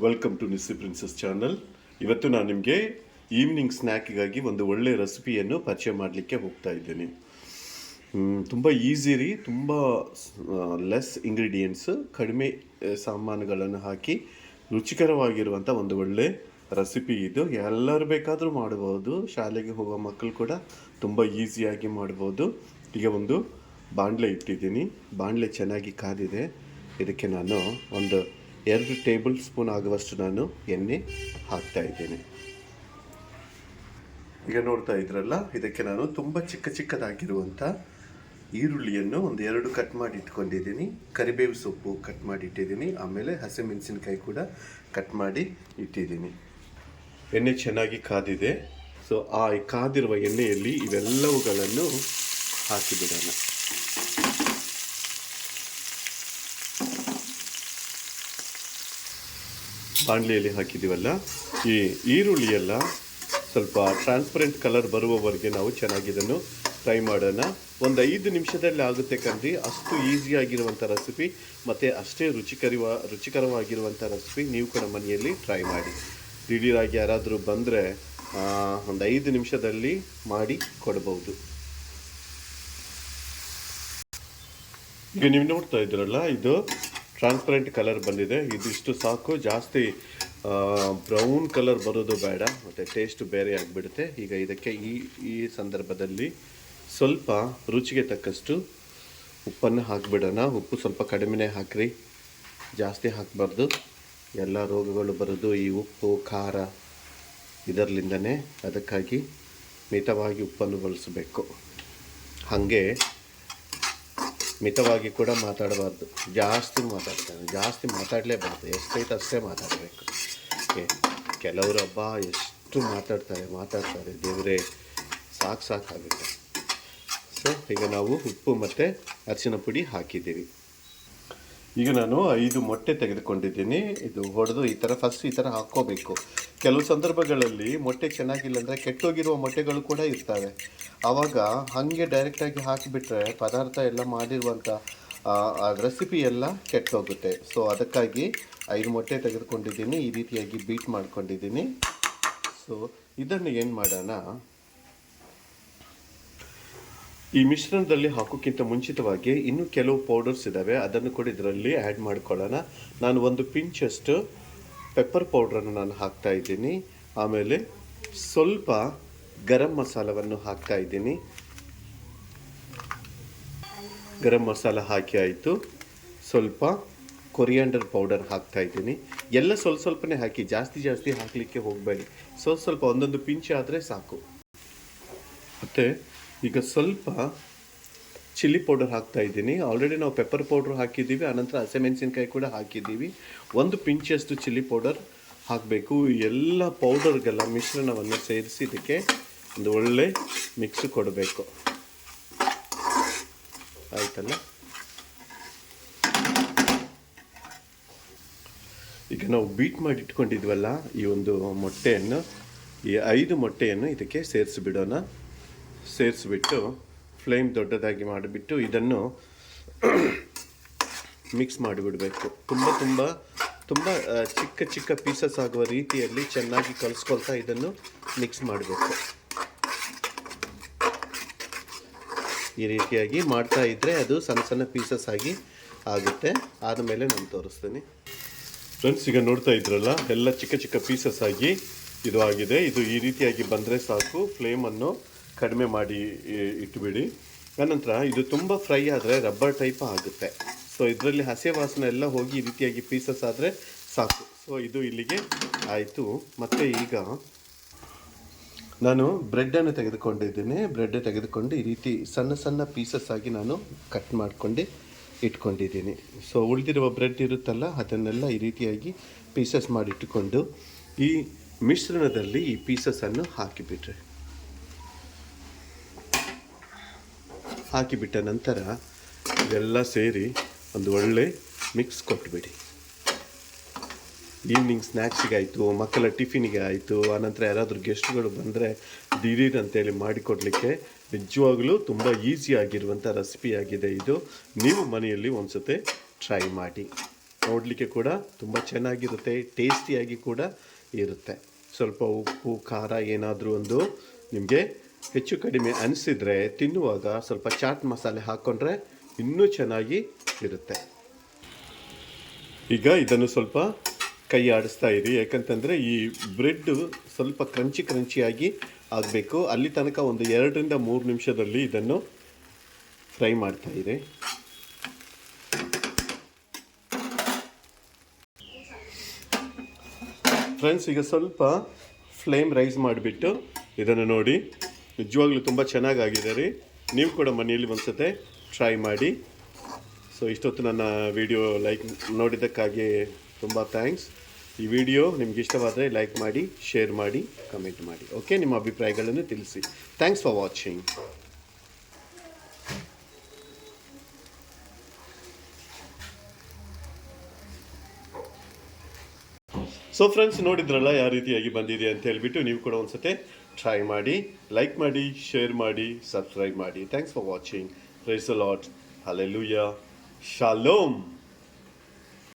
Welcome to Nissi princess channel ಇವತ್ತು ನಾನು ನಿಮಗೆ ಈವ್ನಿಂಗ್ ಸ್ನ್ಯಾಕಿಗಾಗಿ ಒಂದು ಒಳ್ಳೆಯ ರೆಸಿಪಿಯನ್ನು ಪರಿಚಯ ಮಾಡಲಿಕ್ಕೆ ಹೋಗ್ತಾ ಇದ್ದೀನಿ. ತುಂಬ ಈಸಿ ರೀ, ತುಂಬ ಲೆಸ್ ಇಂಗ್ರೀಡಿಯೆಂಟ್ಸ್ ಕಡಿಮೆ ಸಾಮಾನುಗಳನ್ನು ಹಾಕಿ ರುಚಿಕರವಾಗಿರುವಂಥ ಒಂದು ಒಳ್ಳೆ ರೆಸಿಪಿ ಇದು. ಎಲ್ಲರೂ ಬೇಕಾದರೂ ಮಾಡ್ಬೋದು, ಶಾಲೆಗೆ ಹೋಗೋ ಮಕ್ಕಳು ಕೂಡ ತುಂಬ ಈಸಿಯಾಗಿ ಮಾಡ್ಬೋದು. ಈಗ ಒಂದು ಬಾಣಲೆ ಇಟ್ಟಿದ್ದೀನಿ. ಬಾಣಲೆ ಚೆನ್ನಾಗಿ ಕಾದಿದೆ. ಇದಕ್ಕೆ ನಾನು ಒಂದು ಎರಡು ಟೇಬಲ್ ಸ್ಪೂನ್ ಆಗುವಷ್ಟು ನಾನು ಎಣ್ಣೆ ಹಾಕ್ತಾ ಇದ್ದೇನೆ. ಈಗ ನೋಡ್ತಾ ಇದ್ರಲ್ಲ, ಇದಕ್ಕೆ ನಾನು ತುಂಬ ಚಿಕ್ಕ ಚಿಕ್ಕದಾಗಿರುವಂಥ ಈರುಳ್ಳಿಯನ್ನು ಒಂದು ಎರಡು ಕಟ್ ಮಾಡಿ ಇಟ್ಕೊಂಡಿದ್ದೀನಿ. ಕರಿಬೇವು ಸೊಪ್ಪು ಕಟ್ ಮಾಡಿ ಇಟ್ಟಿದ್ದೀನಿ. ಆಮೇಲೆ ಹಸಿಮೆಣಸಿನಕಾಯಿ ಕೂಡ ಕಟ್ ಮಾಡಿ ಇಟ್ಟಿದ್ದೀನಿ. ಎಣ್ಣೆ ಚೆನ್ನಾಗಿ ಕಾದಿದೆ. ಸೊ ಆ ಕಾದಿರುವ ಎಣ್ಣೆಯಲ್ಲಿ ಇವೆಲ್ಲವುಗಳನ್ನು ಹಾಕಿಬಿಡೋಣ ಬಾಣಲಿಯಲ್ಲಿ ಹಾಕಿದ್ದೀವಲ್ಲ, ಈ ಈರುಳ್ಳಿ ಎಲ್ಲ ಸ್ವಲ್ಪ ಟ್ರಾನ್ಸ್ಪರೆಂಟ್ ಕಲರ್ ಬರುವವರೆಗೆ ನಾವು ಚೆನ್ನಾಗಿ ಇದನ್ನು ಫ್ರೈ ಮಾಡೋಣ. ಒಂದು ಐದು ನಿಮಿಷದಲ್ಲಿ ಆಗುತ್ತೆ ಕಂಡ್ರಿ ಅಷ್ಟು ಈಸಿಯಾಗಿರುವಂಥ ರೆಸಿಪಿ ಮತ್ತು ಅಷ್ಟೇ ರುಚಿಕರಿವ ರುಚಿಕರವಾಗಿರುವಂಥ ರೆಸಿಪಿ ನೀವು ಕೂಡ ಮನೆಯಲ್ಲಿ ಟ್ರೈ ಮಾಡಿ. ದಿಢೀರಾಗಿ ಯಾರಾದರೂ ಬಂದರೆ ಒಂದು ಐದು ನಿಮಿಷದಲ್ಲಿ ಮಾಡಿ ಕೊಡಬಹುದು ಈಗ ನೀವು ನೋಡ್ತಾ ಇದ್ದೀರಲ್ಲ, ಇದು ಟ್ರಾನ್ಸ್ಪರೆಂಟ್ ಕಲರ್ ಬಂದಿದೆ. ಇದಿಷ್ಟು ಸಾಕು. ಜಾಸ್ತಿ ಬ್ರೌನ್ ಕಲರ್ ಬರೋದು ಬೇಡ. ಮತ್ತು ಟೇಸ್ಟ್ ಬೇರೆ ಆಗಿಬಿಡುತ್ತೆ. ಈಗ ಇದಕ್ಕೆ ಈ ಈ ಸಂದರ್ಭದಲ್ಲಿ ಸ್ವಲ್ಪ ರುಚಿಗೆ ತಕ್ಕಷ್ಟು ಉಪ್ಪನ್ನು ಹಾಕಿಬಿಡೋಣ. ಉಪ್ಪು ಸ್ವಲ್ಪ ಕಡಿಮೆನೇ ಹಾಕ್ರಿ. ಜಾಸ್ತಿ ಹಾಕಬಾರ್ದು. ಎಲ್ಲ ರೋಗಗಳು ಬರೋದು ಈ ಉಪ್ಪು, ಖಾರ ಇದರಲಿಂದನೇ. ಅದಕ್ಕಾಗಿ ಮಿತವಾಗಿ ಉಪ್ಪನ್ನು ಬಳಸಬೇಕು. ಹಾಗೆ ಮಿತವಾಗಿ ಕೂಡ ಮಾತಾಡಬಾರ್ದು. ಜಾಸ್ತಿ ಮಾತಾಡ್ತಾನೆ. ಜಾಸ್ತಿ ಮಾತಾಡಲೇಬಾರ್ದು. ಎಷ್ಟೈತೆ ಅಷ್ಟೇ ಮಾತಾಡಬೇಕು. ಓಕೆ ಕೆಲವರು ಹಬ್ಬ ಎಷ್ಟು ಮಾತಾಡ್ತಾರೆ ಮಾತಾಡ್ತಾರೆ. ದೇವರೇ, ಸಾಕು ಸಾಕಾಗುತ್ತೆ. ಸೊ ಈಗ ನಾವು ಉಪ್ಪು ಮತ್ತು ಅರಿಶಿನ ಪುಡಿ ಹಾಕಿದ್ದೀವಿ. ಈಗ ನಾನು ಐದು ಮೊಟ್ಟೆ ತೆಗೆದುಕೊಂಡಿದ್ದೀನಿ. ಇದು ಹೊಡೆದು ಈ ಥರ ಫಸ್ಟ್ ಈ ಥರ ಹಾಕ್ಕೋಬೇಕು. ಕೆಲವು ಸಂದರ್ಭಗಳಲ್ಲಿ ಮೊಟ್ಟೆ ಚೆನ್ನಾಗಿಲ್ಲ ಅಂದರೆ ಕೆಟ್ಟೋಗಿರುವ ಮೊಟ್ಟೆಗಳು ಕೂಡ ಇರ್ತವೆ. ಆವಾಗ ಹಾಗೆ ಡೈರೆಕ್ಟಾಗಿ ಹಾಕಿಬಿಟ್ರೆ ಪದಾರ್ಥ ಎಲ್ಲ ಮಾಡಿರುವಂಥ ರೆಸಿಪಿ ಎಲ್ಲ ಕೆಟ್ಟೋಗುತ್ತೆ. ಸೊ ಅದಕ್ಕಾಗಿ ಐದು ಮೊಟ್ಟೆ ತೆಗೆದುಕೊಂಡಿದ್ದೀನಿ. ಈ ರೀತಿಯಾಗಿ ಬೀಟ್ ಮಾಡ್ಕೊಂಡಿದ್ದೀನಿ. ಸೊ ಇದನ್ನು ಏನು ಮಾಡೋಣ? ಈ ಮಿಶ್ರಣದಲ್ಲಿ ಹಾಕೋಕ್ಕಿಂತ ಮುಂಚಿತವಾಗಿ ಇನ್ನೂ ಕೆಲವು ಪೌಡರ್ಸ್ ಇದ್ದಾವೆ ಅದನ್ನು ಕೂಡ ಇದರಲ್ಲಿ ಆ್ಯಡ್ ಮಾಡ್ಕೊಳ್ಳೋಣ. ನಾನು ಒಂದು ಪಿಂಚಷ್ಟು ಪೆಪ್ಪರ್ ಪೌಡ್ರನ್ನು ನಾನು ಹಾಕ್ತಾ ಇದ್ದೀನಿ. ಆಮೇಲೆ ಸ್ವಲ್ಪ ಗರಂ ಮಸಾಲವನ್ನು ಹಾಕ್ತಾ ಇದ್ದೀನಿ. ಗರಂ ಮಸಾಲ ಹಾಕಿ ಆಯಿತು. ಸ್ವಲ್ಪ ಕೊರಿಯಾಂಡರ್ ಪೌಡರ್ ಹಾಕ್ತಾ ಇದ್ದೀನಿ. ಎಲ್ಲ ಸ್ವಲ್ಪ ಸ್ವಲ್ಪನೇ ಹಾಕಿ, ಜಾಸ್ತಿ ಜಾಸ್ತಿ ಹಾಕಲಿಕ್ಕೆ ಹೋಗಬೇಡಿ. ಸ್ವಲ್ಪ ಸ್ವಲ್ಪ ಒಂದೊಂದು ಪಿಂಚ್ ಆದರೆ ಸಾಕು. ಮತ್ತು ಈಗ ಸ್ವಲ್ಪ ಚಿಲ್ಲಿ ಪೌಡರ್ ಹಾಕ್ತಾ ಇದ್ದೀನಿ. ಆಲ್ರೆಡಿ ನಾವು ಪೆಪ್ಪರ್ ಪೌಡ್ರ್ ಹಾಕಿದ್ದೀವಿ, ಆನಂತರ ಹಸಿಮೆಣಸಿನ್ಕಾಯಿ ಕೂಡ ಹಾಕಿದ್ದೀವಿ. ಒಂದು ಪಿಂಚಷ್ಟು ಚಿಲ್ಲಿ ಪೌಡರ್ ಹಾಕಬೇಕು. ಎಲ್ಲ ಪೌಡರ್ಗೆಲ್ಲ ಮಿಶ್ರಣವನ್ನು ಸೇರಿಸಿ ಇದಕ್ಕೆ ಒಂದು ಒಳ್ಳೆ ಮಿಕ್ಸ್ ಕೊಡಬೇಕು. ಆಯ್ತಲ್ಲ? ಈಗ ನಾವು ಬೀಟ್ ಮಾಡಿ ಇಟ್ಕೊಂಡಿದ್ವಲ್ಲ, ಈ ಒಂದು ಮೊಟ್ಟೆಯನ್ನು, ಈ ಐದು ಮೊಟ್ಟೆಯನ್ನು ಇದಕ್ಕೆ ಸೇರಿಸಿಬಿಡೋಣ. ಸೇರಿಸ್ಬಿಟ್ಟು ಫ್ಲೇಮ್ ದೊಡ್ಡದಾಗಿ ಮಾಡಿಬಿಟ್ಟು ಇದನ್ನು ಮಿಕ್ಸ್ ಮಾಡಿಬಿಡಬೇಕು. ತುಂಬ ತುಂಬ ತುಂಬ ಚಿಕ್ಕ ಚಿಕ್ಕ ಪೀಸಸ್ ಆಗುವ ರೀತಿಯಲ್ಲಿ ಚೆನ್ನಾಗಿ ಕಲಿಸ್ಕೊಳ್ತಾ ಇದನ್ನು ಮಿಕ್ಸ್ ಮಾಡಬೇಕು. ಈ ರೀತಿಯಾಗಿ ಮಾಡ್ತಾ ಇದ್ದರೆ ಅದು ಸಣ್ಣ ಸಣ್ಣ ಪೀಸಸ್ ಆಗಿ ಆಗುತ್ತೆ. ಆದಮೇಲೆ ನಾನು ತೋರಿಸ್ತೀನಿ. ಫ್ರೆಂಡ್ಸ್, ಈಗ ನೋಡ್ತಾ ಇದ್ರಲ್ಲ, ಎಲ್ಲ ಚಿಕ್ಕ ಚಿಕ್ಕ ಪೀಸಸ್ ಆಗಿ ಇದು ಆಗಿದೆ. ಇದು ಈ ರೀತಿಯಾಗಿ ಬಂದರೆ ಸಾಕು. ಫ್ಲೇಮನ್ನು ಕಡಿಮೆ ಮಾಡಿ ಇಟ್ಬಿಡಿ. ಆನಂತರ ಇದು ತುಂಬ ಫ್ರೈ ಆದರೆ ರಬ್ಬರ್ ಟೈಪ್ ಆಗುತ್ತೆ. ಸೊ ಇದರಲ್ಲಿ ಹಸಿ ವಾಸನೆ ಎಲ್ಲ ಹೋಗಿ ಈ ರೀತಿಯಾಗಿ ಪೀಸಸ್ ಆದರೆ ಸಾಕು. ಸೊ ಇದು ಇಲ್ಲಿಗೆ ಆಯಿತು. ಮತ್ತು ಈಗ ನಾನು ಬ್ರೆಡ್ಡನ್ನು ತೆಗೆದುಕೊಂಡಿದ್ದೀನಿ. ಬ್ರೆಡ್ ತೆಗೆದುಕೊಂಡು ಈ ರೀತಿ ಸಣ್ಣ ಸಣ್ಣ ಪೀಸಸ್ ಆಗಿ ನಾನು ಕಟ್ ಮಾಡ್ಕೊಂಡು ಇಟ್ಕೊಂಡಿದ್ದೀನಿ. ಸೊ ಉಳಿದಿರುವ ಬ್ರೆಡ್ ಇರುತ್ತಲ್ಲ, ಅದನ್ನೆಲ್ಲ ಈ ರೀತಿಯಾಗಿ ಪೀಸಸ್ ಮಾಡಿಟ್ಟುಕೊಂಡು ಈ ಮಿಶ್ರಣದಲ್ಲಿ ಈ ಪೀಸಸನ್ನು ಹಾಕಿಬಿಟ್ರೆ. ಹಾಕಿಬಿಟ್ಟ ನಂತರ ಇದೆಲ್ಲ ಸೇರಿ ಒಂದು ಒಳ್ಳೆ ಮಿಕ್ಸ್ ಕೊಟ್ಬಿಡಿ. ಈವ್ನಿಂಗ್ ಸ್ನ್ಯಾಕ್ಸಿಗಾಯಿತು ಮಕ್ಕಳ ಟಿಫಿನಿಗೆ ಆಯಿತು, ಆನಂತರ ಯಾರಾದರೂ ಗೆಸ್ಟ್ಗಳು ಬಂದರೆ ದಿಢೀರ್ ಅಂತೇಳಿ ಮಾಡಿಕೊಡ್ಲಿಕ್ಕೆ ನಿಜವಾಗಲೂ ತುಂಬ ಈಸಿ ಆಗಿರುವಂಥ ರೆಸಿಪಿ ಆಗಿದೆ ಇದು. ನೀವು ಮನೆಯಲ್ಲಿ ಒಂದ್ಸತಿ ಟ್ರೈ ಮಾಡಿ. ನೋಡಲಿಕ್ಕೆ ಕೂಡ ತುಂಬ ಚೆನ್ನಾಗಿರುತ್ತೆ ಟೇಸ್ಟಿಯಾಗಿ ಕೂಡ ಇರುತ್ತೆ. ಸ್ವಲ್ಪ ಉಪ್ಪು, ಖಾರ ಏನಾದರೂ ಒಂದು ನಿಮಗೆ ಹೆಚ್ಚು ಕಡಿಮೆ ಅನಿಸಿದರೆ ತಿನ್ನುವಾಗ ಸ್ವಲ್ಪ ಚಾಟ್ ಮಸಾಲೆ ಹಾಕ್ಕೊಂಡ್ರೆ ಇನ್ನೂ ಚೆನ್ನಾಗಿ ಇರುತ್ತೆ. ಈಗ ಇದನ್ನು ಸ್ವಲ್ಪ ಕೈ ಆಡಿಸ್ತಾ ಇರಿ. ಯಾಕಂತಂದರೆ ಈ ಬ್ರೆಡ್ ಸ್ವಲ್ಪ ಕ್ರಂಚಿ ಕ್ರಂಚಿಯಾಗಿ ಆಗಬೇಕು. ಅಲ್ಲಿ ತನಕ ಒಂದು ಎರಡರಿಂದ ಮೂರು ನಿಮಿಷದಲ್ಲಿ ಇದನ್ನು ಫ್ರೈ ಮಾಡ್ತಾ ಇರಿ. ಫ್ರೆಂಡ್ಸ್, ಈಗ ಸ್ವಲ್ಪ ಫ್ಲೇಮ್ ರೈಸ್ ಮಾಡಿಬಿಟ್ಟು ಇದನ್ನು ನೋಡಿ. ನಿಜವಾಗ್ಲೂ ತುಂಬ ಚೆನ್ನಾಗಾಗಿದೆ ರೀ. ನೀವು ಕೂಡ ಮನೆಯಲ್ಲಿ ಒಂದ್ಸತೆ ಟ್ರೈ ಮಾಡಿ. ಸೊ ಇಷ್ಟೊತ್ತು ನನ್ನ ವಿಡಿಯೋ ಲೈಕ್ ನೋಡಿದ್ದಕ್ಕಾಗಿ ತುಂಬ ಥ್ಯಾಂಕ್ಸ್ ಈ ವಿಡಿಯೋ ನಿಮ್ಗೆ ಇಷ್ಟವಾದರೆ ಲೈಕ್ ಮಾಡಿ ಶೇರ್ ಮಾಡಿ ಕಮೆಂಟ್ ಮಾಡಿ. ಓಕೆ ನಿಮ್ಮ ಅಭಿಪ್ರಾಯಗಳನ್ನು ತಿಳಿಸಿ. Thanks for watching so friends ನೋಡಿದ್ರಲ್ಲ ಯಾವ ರೀತಿಯಾಗಿ ಬಂದಿದೆ ಅಂತ ಹೇಳಿಬಿಟ್ಟು ನೀವು ಕೂಡ ಒಂದ್ಸತಿ ಟ್ರೈ ಮಾಡಿ ಲೈಕ್ ಮಾಡಿ ಶೇರ್ ಮಾಡಿ ಸಬ್ಸ್ಕ್ರೈಬ್ ಮಾಡಿ. ಥ್ಯಾಂಕ್ಸ್ ಫಾರ್ ವಾಚಿಂಗ್ ರೈಸ್ ಅಲಾಟ್ ಹಲೆ ಲೂಯಾ ಶಾಲೋಮ್